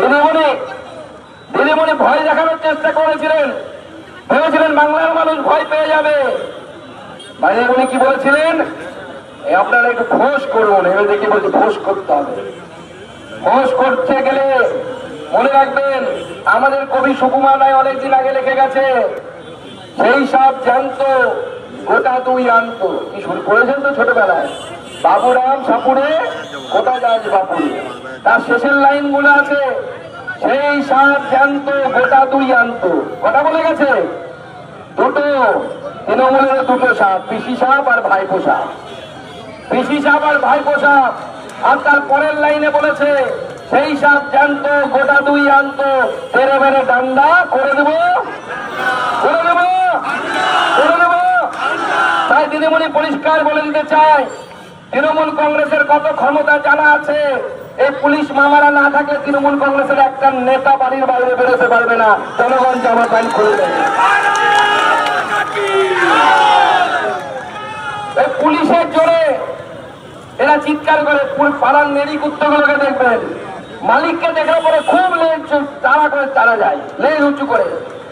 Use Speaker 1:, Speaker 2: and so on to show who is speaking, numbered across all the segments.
Speaker 1: দিদিমণি দিদিমণি ভয় দেখানোর চেষ্টা করেছিলেন। ভেবেছিলেন বাংলার মানুষ ভয় পেয়ে যাবে। মানে উনি কি বলেছিলেন? আপনারা একটু ফোঁস করুন, এবার দেখি বলছে ফোঁস করতে হবে। ফোঁস করতে গেলে মনে রাখবেন, আমাদের কবি সুকুমার রায় অনেকদিন আগে লিখে গেছে, সেই সব জানতো, গোটা তুই আনতো। কি শুরু করেছেন তো ছোটবেলায়? বাবুরাম সাপুরে গোটা যাস বাপুরে তার শেষের লাইনগুলো আছে, সেই সাপ জানতো গোটা দুই আনতো। কথা বলে গেছে? দুটো, তৃণমূলের দুটো সাপ, পিসি সাপ আর ভাইপো সাপ। পিসি সাপ আর ভাইপো সাপ। আর তার পরের লাইনে বলেছে, সেই সাপ জানতো গোটা দুই আনতো। তেরে বেড়ে ডান্ডা, করে দেবো করে দেবো করে দেবো তাই দিদিমণি পরিষ্কার বলে দিতে চাই তৃণমূল কংগ্রেসের কত ক্ষমতা জানা আছে এই পুলিশ মামারা না থাকলে তৃণমূল কংগ্রেসের একটা নেতা বাড়ির বাইরে বেরোতে পারবে না। জনগণ জামা প্যান্ট খুলে দেবে? এই পুলিশের জোরে এরা চিৎকার করে, পুরো পাড়ার নেড়ি কুত্তগুলোকে দেখবেন। মালিককে দেখলে পরে খুব লেজ তাড়া করে তাড়া যায়, লেজ উঁচু করে।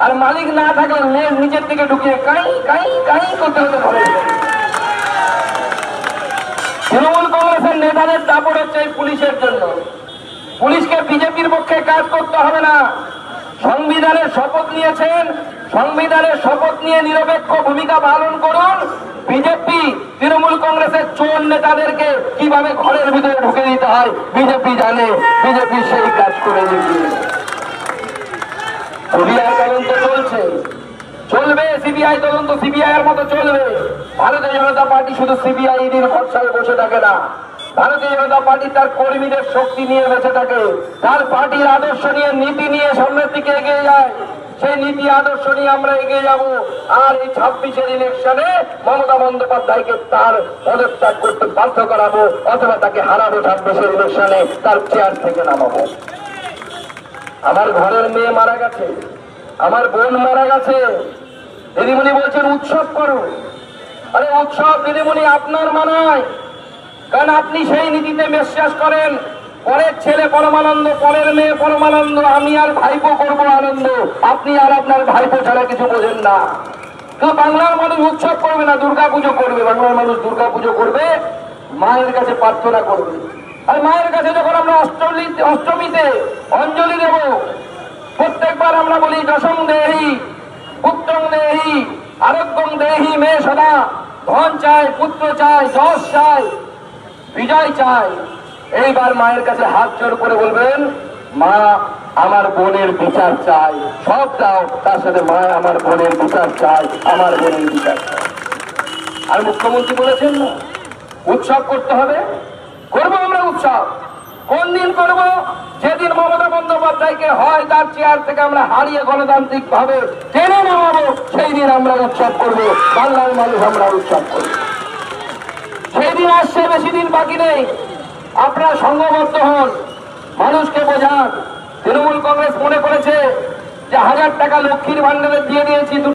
Speaker 1: আর মালিক না থাকলে লেজ নিচের দিকে ঢুকিয়ে কাই কাই কাই করতে হতে ধরে তৃণমূল নেতাদের দাপট হচ্ছে এই পুলিশের জন্য। পুলিশকে বিজেপির পক্ষে কাজ করতে হবে না। সংবিধানের শপথ নিয়েছেন। সংবিধানের শপথ নিয়ে নিরপেক্ষ ভূমিকা পালন করুন। বিজেপি, তৃণমূল কংগ্রেসের চোর নেতাদেরকে কীভাবে ঘরের ভিতরে ঢুকে দিতে হয়, বিজেপি জানে। বিজেপি সেই কাজ করে দিচ্ছে। সিবিআই তদন্ত চলছে। চলবে, সিবিআই তদন্ত সিবিআই এর মতো চলবে। ভারতীয় জনতা পার্টি শুধু সিবিআই ইডির ভরসায় বসে থাকে না। ভারতীয় জনতা পার্টি তার কর্মীদের শক্তি নিয়ে বেঁচে থাকে তার পার্টির আদর্শ নিয়ে, নীতি নিয়ে সামনের দিকে এগিয়ে যায়। সেই নীতি আদর্শ নিয়ে আমরা এগিয়ে যাব। আর এই ছাব্বিশের ইলেকশনে মমতা বন্দ্যোপাধ্যায়কে তার পদত্যাগ করতে বাধ্য করাবো, অথবা তাকে হারাবো ছাব্বিশের ইলেকশনে তার চেয়ার থেকে নামাবো। আমার ঘরের মেয়ে মারা গেছে। আমার বোন মারা গেছে। দিদিমণি বলছেন, উৎসব করো। আরে, উৎসব দিদিমণি আপনার মানায়। কারণ আপনি সেই নীতিতে বিশ্বাস করেন, পরের ছেলে পরমানন্দ, পরের মেয়ে পরমানন্দ, আমি আর ভাইপো করব আনন্দ। আপনি আর আপনার ভাইপো ছাড়া কিছু বোঝেন না। বাংলার মানুষ উৎসব করবে না দুর্গা পুজো করবে। বাংলার মানুষ দুর্গা পুজো করবে, মায়ের কাছে প্রার্থনা করবে। আর মায়ের কাছে যখন আমরা অষ্টমী, অষ্টমীতে অঞ্জলি দেব, প্রত্যেকবার আমরা বলি, দশম দেহি, পুত্রং দেহি, আরোগ্যং দেহি মেয়ে সদা, ধন চাই, পুত্র চাই, যশ চাই। বিজয় চাই। এইবার মায়ের কাছে হাত জোর করে বলবেন, মা, আমার বোনের বিচার চাই। সব দাও, তার সাথে মা, আমার বোনের বিচার চাই, আমার বোনের বিচার চাই। আর মুখ্যমন্ত্রী বলেছেন না, উৎসব করতে হবে। করব আমরা উৎসব। কোন দিন করব? যেদিন মমতা বন্দ্যোপাধ্যায়কে হয়, তার চেয়ার থেকে আমরা হারিয়ে গণতান্ত্রিক ভাবে টেনে নামাবো সেই দিন আমরা উৎসব করব। বাংলার মানুষ আমরা উৎসব করব। দিন আসছে, বেশি দিন বাকি নেই, আপনারা সংঘবদ্ধ হন। মানুষকে বোঝান। তৃণমূল কংগ্রেস মনে করেছে যে হাজার টাকা লক্ষ্মীর ভান্ডারে দিয়ে দিয়েছি